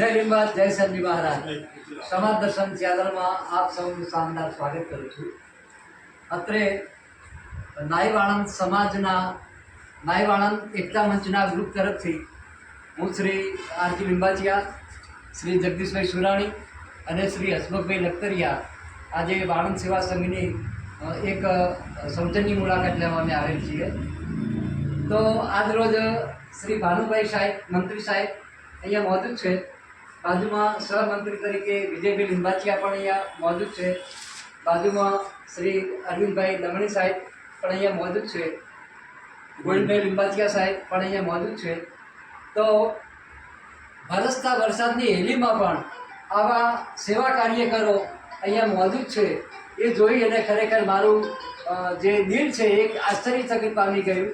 જય લીંબાદ જય સંજી મહારાજ. સમાજ દર્શન ચેનલમાં આપ સૌનું શાનદાર સ્વાગત કરું છું. અત્રે નાઈ સમાજના નાઈ એકતા મંચના ગ્રુપ તરફથી હું શ્રી આરતી લિંબાચિયા, શ્રી જગદીશભાઈ સુરાણી અને શ્રી હસમુખભાઈ લખતરિયા આજે વાળંદ સેવા સંઘની એક સૌજન્ય મુલાકાત લેવા અમે આવેલ છીએ. તો આજ રોજ શ્રી ભાનુભાઈ સાહેબ, મંત્રી સાહેબ અહીંયા મોજૂદ છે. બાજુમાં સહમંત્રી તરીકે વિજયભાઈ લીંબાચિયા પણ અહીંયા મોજૂદ છે. બાજુમાં શ્રી અરવિંદભાઈ દમણી સાહેબ પણ અહીંયા મોજૂદ છે. ગોવિંદભાઈ લીંબાચિયા સાહેબ પણ અહીંયા મોજૂદ છે. તો વરસતા વરસાદની હેલીમાં પણ આવા સેવા કાર્યકરો અહીંયા મોજૂદ છે. એ જોઈ અને ખરેખર મારું જે દિલ છે એ આશ્ચર્યચકિત પામી ગયું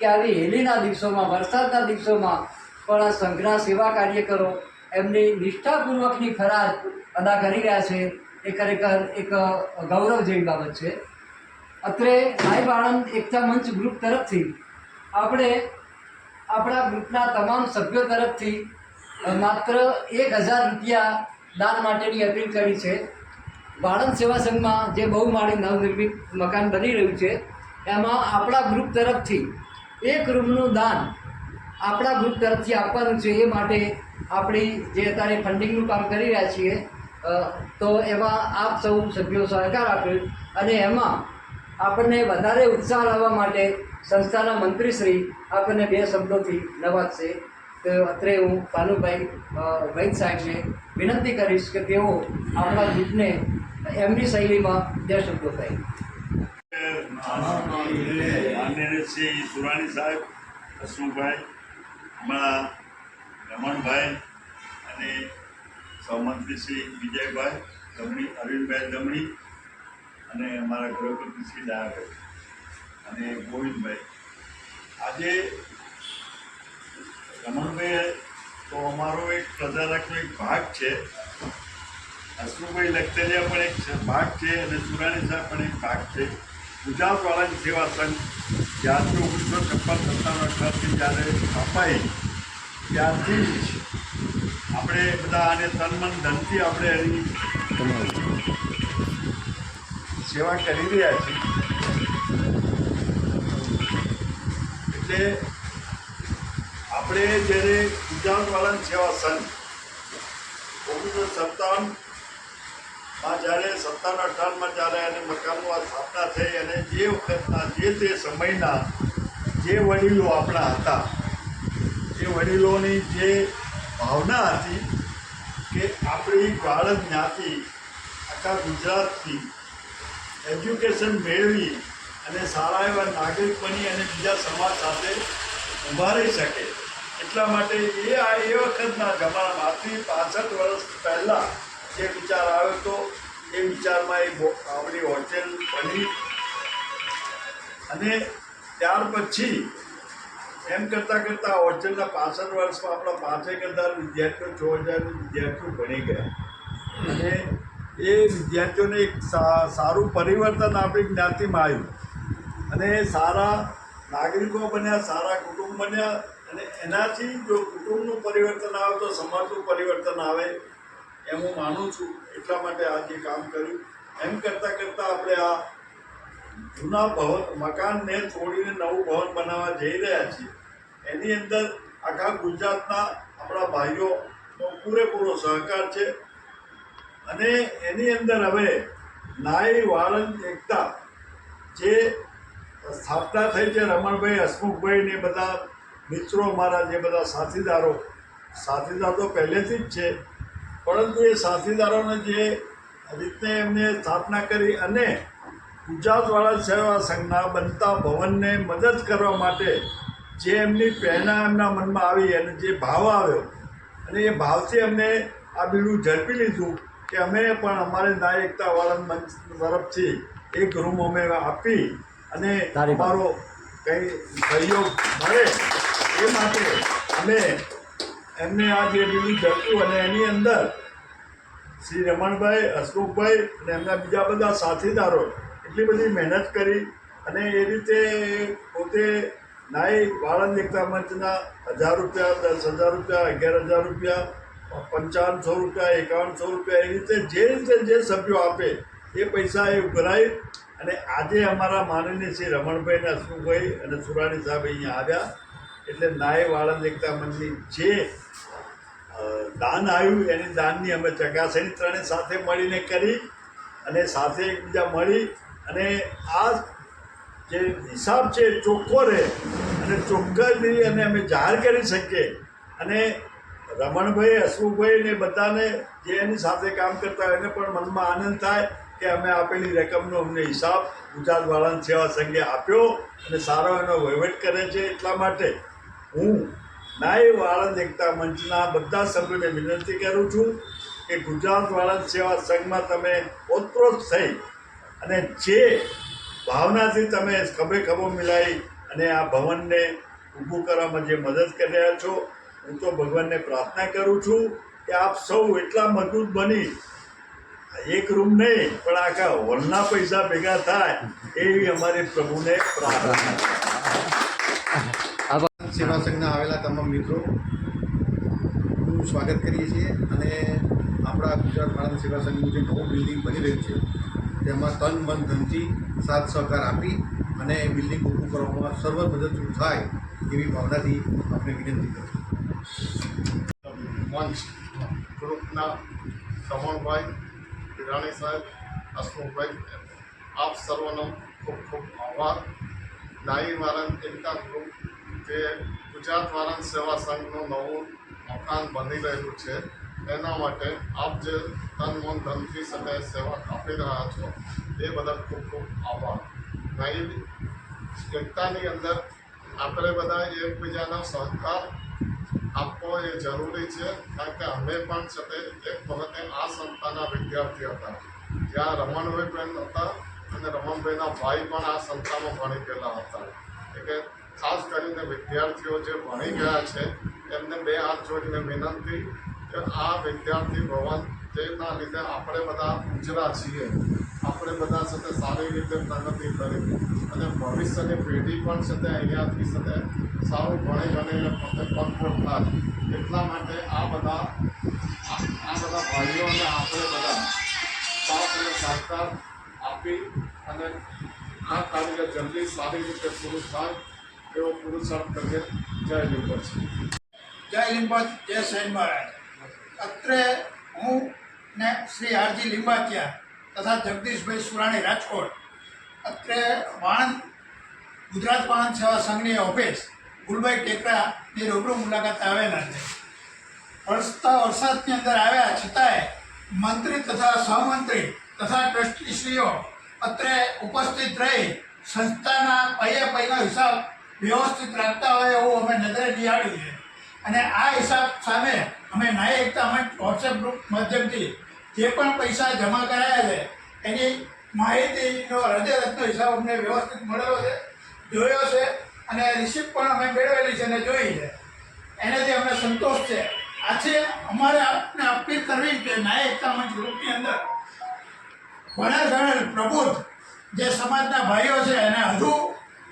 કે આવી હેલીના દિવસોમાં, વરસાદના દિવસોમાં પણ આ સંઘના સેવા કાર્યકરો એમની નિષ્ઠાપૂર્વકની ફરાજ અદા કરી રહ્યા છે, એ ખરેખર એક ગૌરવ જેવી બાબત છે. અત્રે સાહેબ આણંદ એકતા મંચ ગ્રુપ તરફથી આપણે આપણા ગ્રુપના તમામ સભ્યો તરફથી માત્ર એક હજાર રૂપિયા દાન માટેની અપીલ કરી છે. વાળંદ સેવા સંઘમાં જે બહુમાળી નવનિર્મિત મકાન બની રહ્યું છે, એમાં આપણા ગ્રુપ તરફથી એક રૂમનું દાન આપણા ગ્રુપ તરફથી આપવાનું છે, એ માટે આપણી જે અત્યારે ફંડિંગનું કામ કરી રહ્યા છીએ તો એમાં આપ સૌ સભ્યો સહકાર આપ્યો અને એમાં આપણને વધારે ઉત્સાહ લાવવા માટે સંસ્થાના મંત્રીશ્રી આપણને બે શબ્દોથી નવાજશે. તો અત્રે હું ભાનુભાઈ વૈદ સાહેબને વિનંતી કરીશ કે તેઓ આપણા જૂથને એમની શૈલીમાં બે શબ્દો કહે. માનનીય શ્રી સુરાણી સાહેબ હસમુખભાઈ અમારા રમણભાઈ અને સહમંત્રી શ્રી વિજયભાઈ દમણી, અરવિંદભાઈ દમણી અને અમારા ગૃહપતિ શ્રી દયાભાઈ અને ગોવિંદભાઈ. આજે રમણભાઈ તો અમારો એક પ્રજારકનો એક ભાગ છે. હસમુભાઈ લખતરિયા પણ એક ભાગ છે અને સુરાણી સાહેબ પણ એક ભાગ છે. ગુજરાત વાળાની સેવા સંઘ જ્યારથી ઓગણીસો છપ્પન સત્તાવન અઠારથી જ્યારે સ્થાપાઈ ત્યારથી જ આપણે બધા આને તન મન ધનથી આપણે એની સેવા કરી રહ્યા છીએ. એટલે આપણે જ્યારે ગુજરાતવાળાની સેવા સંઘ, ઓગણીસો સત્તાવનમાં જ્યારે સત્તાવન અઠાવનમાં જ્યારે એને મકાનનું આ સ્થાપના થઈ અને જે વખતના જે તે સમયના જે વડીલો આપણા હતા એ વડીલોની જે ભાવના હતી કે આપણી બાળક જ્ઞાતિ, આખા ગુજરાતથી એજ્યુકેશન મેળવી અને સારા એવા નાગરિક બની અને બીજા સમાજ સાથે ઊભા રહી શકે. એટલા માટે એ આ એ વખતના જમાનામાં, આજથી પાસઠ વર્ષ પહેલાં જે વિચાર આવ્યો હતો, એ વિચારમાં એ આપણી હોટેલ બની. અને ત્યાર પછી એમ કરતાં કરતાં હોસ્ટેલના પાસઠ વર્ષમાં આપણા પાંચેક હજાર વિદ્યાર્થીઓ, છ હજાર વિદ્યાર્થીઓ ભણી ગયા. અને એ વિદ્યાર્થીઓને એક સારું પરિવર્તન આપણી જ્ઞાતિમાં આવ્યું. અને સારા નાગરિકો બન્યા, સારા કુટુંબ બન્યા, અને એનાથી જો કુટુંબનું પરિવર્તન આવે તો સમાજનું પરિવર્તન આવે, એમ હું માનું છું. એટલા માટે આ જે કામ કર્યું. એમ કરતાં કરતાં આપણે આ જૂના ભવન મકાનને છોડીને નવું ભવન બનાવવા જઈ રહ્યા છીએ. એની અંદર આખા ગુજરાતના આપણા ભાઈઓનો પૂરેપૂરો સહકાર છે. અને એની અંદર હવે નાઈ વાળંદ એકતા જે સ્થાપના થઈ છે રમણભાઈ, હસમુખભાઈ ને બધા મિત્રો મારા જે બધા સાથીદારો, સાથીદાર તો પહેલેથી જ છે, પરંતુ એ સાથીદારોને જે રીતે એમને સ્થાપના કરી અને ગુજરાતવાળા સેવા સંઘના બનતા ભવનને મદદ કરવા માટે જે એમની પ્રેરણા એમના મનમાં આવી અને જે ભાવ આવ્યો અને એ ભાવથી અમને આ બીડું ઝડપી લીધું કે અમે પણ અમારે નાયકતા વાળા મંચ તરફથી એક રૂમ અમે આપી અને અમારો કંઈ સહયોગ મળે એ માટે અમે એમને આ જે બીડું ઝડપ્યું અને એની અંદર શ્રી રમણભાઈ હસમુખભાઈ અને એમના બીજા બધા સાથીદારો એટલી બધી મહેનત કરી અને એ રીતે પોતે નાઈ વાળંદ એકતા મંચના હજાર રૂપિયા, દસ હજાર રૂપિયા, અગિયાર હજાર રૂપિયા, પંચાવનસો રૂપિયા, એકાવનસો રૂપિયા એ રીતે જે રીતે જે સભ્યો આપે એ પૈસા એ ઉઘરાય અને આજે અમારા માનનીય શ્રી રમણભાઈ સુભાઈ અને સુરાણી સાહેબ અહીંયા આવ્યા. એટલે નાય વાળંદ એકતા મંચની જે દાન આવ્યું એની દાનની અમે ચકાસણી ત્રણે સાથે મળીને કરી અને સાથે એકબીજા મળી અને આ જે હિસાબ છે ચોખ્ખો રહે અને ચોખ્ખાઈ અને અમે જાહેર કરી શકીએ. અને રમણભાઈ, હસમુખભાઈ ને બધાને જે એની સાથે કામ કરતા હોય એને પણ મનમાં આનંદ થાય કે અમે આપેલી રકમનો અમને હિસાબ ગુજરાત વાળંદ સેવા સંઘે આપ્યો અને સારો એનો વહીવટ કરે છે એટલા માટે હું નાય વાળંદ એકતા મંચના બધા સભ્યોને વિનંતી કરું છું કે ગુજરાત વાળંદ સેવા સંઘમાં તમે ઓતપ્રોત થઈ અને જે ભાવનાથી તમે ખભે ખભો મિલાવી અને આ ભવનને ઊભું કરવામાં જે મદદ કરી રહ્યા છો હું તો ભગવાનને પ્રાર્થના કરું છું કે આપ સૌ એટલા મજબૂત બની. એક રૂમ નહીં પણ આખા હોલના પૈસા ભેગા થાય એવી અમારી પ્રભુને પ્રાર્થના. સેવા સંઘના આવેલા તમામ મિત્રો નું સ્વાગત કરીએ છીએ અને આપણા ગુજરાત ભારત સેવા સંઘનું જે નવું બિલ્ડિંગ બની રહ્યું છે તેમાં તન, મન, ધનથી સાથ સહકાર આપી અને એ બિલ્ડિંગ ઊભું કરવામાં સર્વ મદદરૂપ થાય એવી ભાવનાથી આપણે વિનંતી કરી મંચ ગ્રુપના શ્રવણભાઈ હિરાણી સાહેબ, અશોકભાઈ, આપ સર્વનો ખૂબ ખૂબ આભાર. નાઈ વારંદ એકતા ગ્રુપ જે ગુજરાત વારંદ સેવા સંઘનું નવું મકાન બની રહેલું છે. એના માટે આપ જે તન મન ધનથી સાથે સેવા આપી રહ્યા છો, એ બદલ ખૂબ ખૂબ આભાર. નહીં એકતાની અંદર આપણે બધા એકબીજાનો સહકાર આપવો એ જરૂરી છે, કારણ કે અમે પણ છે તે એક વખતે આ સંસ્થાના વિદ્યાર્થી હતા. જ્યાં રમણભાઈબેન હતા અને રમણભાઈના ભાઈ પણ આ સંસ્થામાં ભણી ગયેલા હતા. એટલે ખાસ કરીને વિદ્યાર્થીઓ જે ભણી ગયા છે, એમને બે હાથ જોડીને વિનંતી કે આ વિદ્યાર્થી ભવન તેના લીધે આપણે બધા ઉજરા છીએ. આપણે બધા સાથે સારી રીતે પ્રગતિ કરી. અને ભવિષ્યની પેઢી પણ તે અહીંયાથી સાથે સારું ભણી ગણીને પોતે પગભર થાય. એટલા માટે આ બધા આ બધા ભાઈઓ અને આપણે બધા સાથ અને સહકાર આપી અને આ કાર્ય જલ્દી સારી રીતે પૂરું થાય એવો પુરુષાર્થ કરીએ. જય લીંબોછી જય લીંબત જય મહારાજ અત્રે હું ને શ્રી આરજી લીંબાચિયા તથા જગદીશભાઈ સુરાણી રાજકોટ અત્રે વાણંદ ગુજરાત વાહન સેવા સંઘની ઓફિસ ગુલભાઈ ટેકરાની રૂબરૂ મુલાકાતે આવેલા છે. વરસતા વરસાદની અંદર આવ્યા છતાંય મંત્રી તથા સહમંત્રી તથા ટ્રસ્ટીશ્રીઓ અત્રે ઉપસ્થિત રહી સંસ્થાના પૈયે પૈનો હિસાબ વ્યવસ્થિત રાખતા હોય એવું અમે નજરે નિહાળ્યું છે. અને આ હિસાબ સામે અમે નાય એકતા અમે વોટ્સએપ ગ્રુપ માધ્યમથી જે પણ પૈસા જમા કરાયા છે, એની માહિતીનો હૃદય રત્નો હિસાબ અમને વ્યવસ્થિત મળેલો છે, જોયો છે અને રિસિપ્ટ પણ અમે મેળવેલી છે અને જોઈ છે. એનાથી અમને સંતોષ છે. આથી અમારે આપને અપીલ કરવી કે નાય એકતા મંચ ગ્રુપની અંદર ભણેલ ગણેલ પ્રબુદ્ધ જે સમાજના ભાઈઓ છે એને હજુ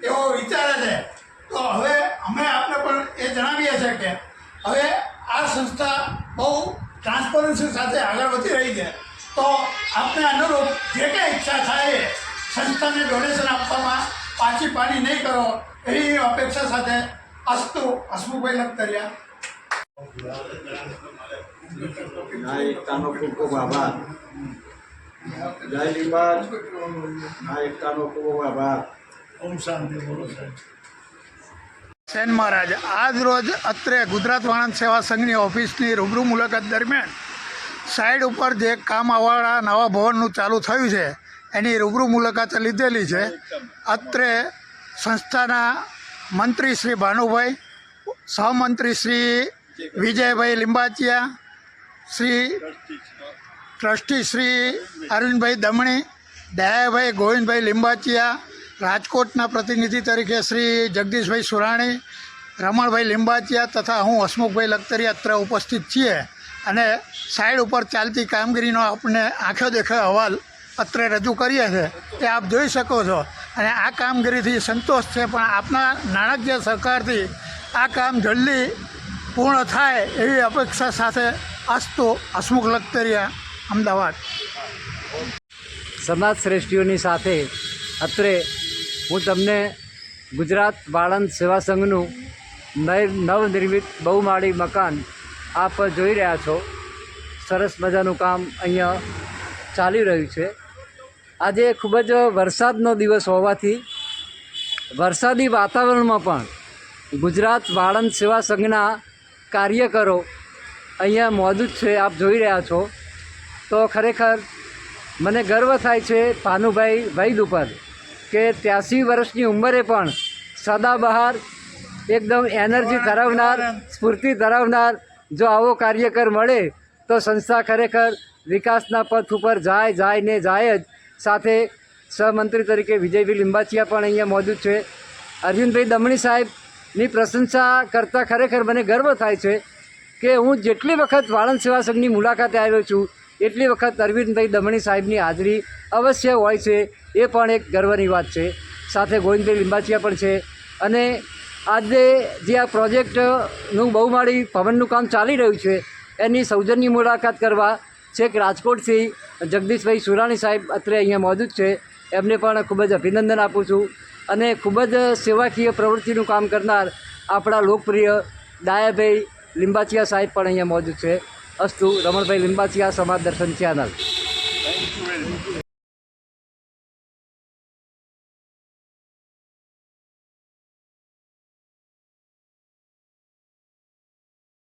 એવો વિચારે છે. તો હવે અમે આપને પણ એ જણાવીએ છીએ કે હવે આ સંસ્થા બહુ ટ્રાન્સપરન્સી સાથે આગળ વધી રહી છે તો આપને અનુરૂપ જે કંઈ ઈચ્છા થાય એ સંસ્થાને ડોનેશન આપવામાં પાછી પાણી નહીં કરો એવી અપેક્ષા સાથે અસ્તુ હસમુખભાઈ લખતરિયા. ના એકતાનો ખૂબ ખૂબ આભાર. જય લીંબાજ ના એકતાનો ખૂબ ખૂબ આભાર. ઓમ શાંતિ બોલો સેન મહારાજ આજ રોજ અત્રે ગુજરાત વાણંદ સેવા સંઘની ઓફિસની રૂબરૂ મુલાકાત દરમિયાન સાઈડ ઉપર જે કામ આવવાળા નવા ભવનનું ચાલુ થયું છે, એની રૂબરૂ મુલાકાત લીધેલી છે. અત્રે સંસ્થાના મંત્રી શ્રી ભાનુભાઈ, સહમંત્રી શ્રી વિજયભાઈ લિંબાચિયા, શ્રી ટ્રસ્ટી શ્રી અરવિંદભાઈ દમણી, દયાભાઈ ગોવિંદભાઈ લિંબાચિયા, રાજકોટના પ્રતિનિધિ તરીકે શ્રી જગદીશભાઈ સુરાણી, રમણભાઈ લિંબાચિયા તથા હું હસમુખભાઈ લખતરી અત્રે ઉપસ્થિત છીએ. અને સાઈડ ઉપર ચાલતી કામગીરીનો આપણે આંખો દેખે અહેવાલ અત્રે રજૂ કરીએ છીએ તે આપ જોઈ શકો છો. અને આ કામગીરીથી સંતોષ છે, પણ આપના નાણાકીય સહકારથી આ કામ જલ્દી પૂર્ણ થાય એવી અપેક્ષા સાથે અસ્તુ હસમુખ લખતરિયા, અમદાવાદ. સમાજ શ્રેષ્ઠીઓની સાથે અત્રે હું તમને ગુજરાત વાળંદ સેવા સંઘનું નવ નવનિર્મિત બહુમાળી મકાન આપ જોઈ રહ્યા છો. સરસ મજાનું કામ અહીંયા ચાલી રહ્યું છે. આજે ખૂબ જ વરસાદનો દિવસ હોવાથી વરસાદી વાતાવરણમાં પણ ગુજરાત વાળંદ સેવા સંઘના કાર્યકરો અહીંયા મોજૂદ છે. આપ જોઈ રહ્યા છો. તો ખરેખર મને ગર્વ થાય છે ભાનુભાઈ વૈદ ઉપર કે ત્યાસી વર્ષની ઉંમરે પણ સદાબહાર એકદમ એનર્જી ધરાવનાર, સ્ફૂર્તિ ધરાવનાર જો આવો કાર્યકર મળે, તો સંસ્થા ખરેખર વિકાસના પથ ઉપર જાય જાય ને જાય જ. સાથે સહમંત્રી તરીકે વિજયભાઈ લિંબાચિયા પણ અહીંયા મોજૂદ છે. અરવિંદભાઈ દમણી સાહેબની પ્રશંસા કરતાં ખરેખર મને ગર્વ થાય છે કે હું જેટલી વખત વાળંદ સેવા સંઘની મુલાકાતે આવ્યો છું, એટલી વખત અરવિંદભાઈ દમણી સાહેબની હાજરી અવશ્ય હોય છે, એ પણ એક ગર્વની વાત છે. સાથે ગોવિંદભાઈ લિંબાચિયા પણ છે. અને આજે જે આ પ્રોજેક્ટનું બહુમાળી ભવનનું કામ ચાલી રહ્યું છે, એની સૌજન્ય મુલાકાત કરવા છેક રાજકોટથી જગદીશભાઈ સુરાણી સાહેબ અત્રે અહીંયા મોજૂદ છે. એમને પણ ખૂબ જ અભિનંદન આપું છું અને ખૂબ જ સેવાકીય પ્રવૃત્તિનું કામ કરનાર આપણા લોકપ્રિય ડાયાભાઈ લિંબાચિયા સાહેબ પણ અહીંયા મોજૂદ છે. અસ્તુ રમણભાઈ લિંબાચિયા સમાજ દર્શન ચેનલ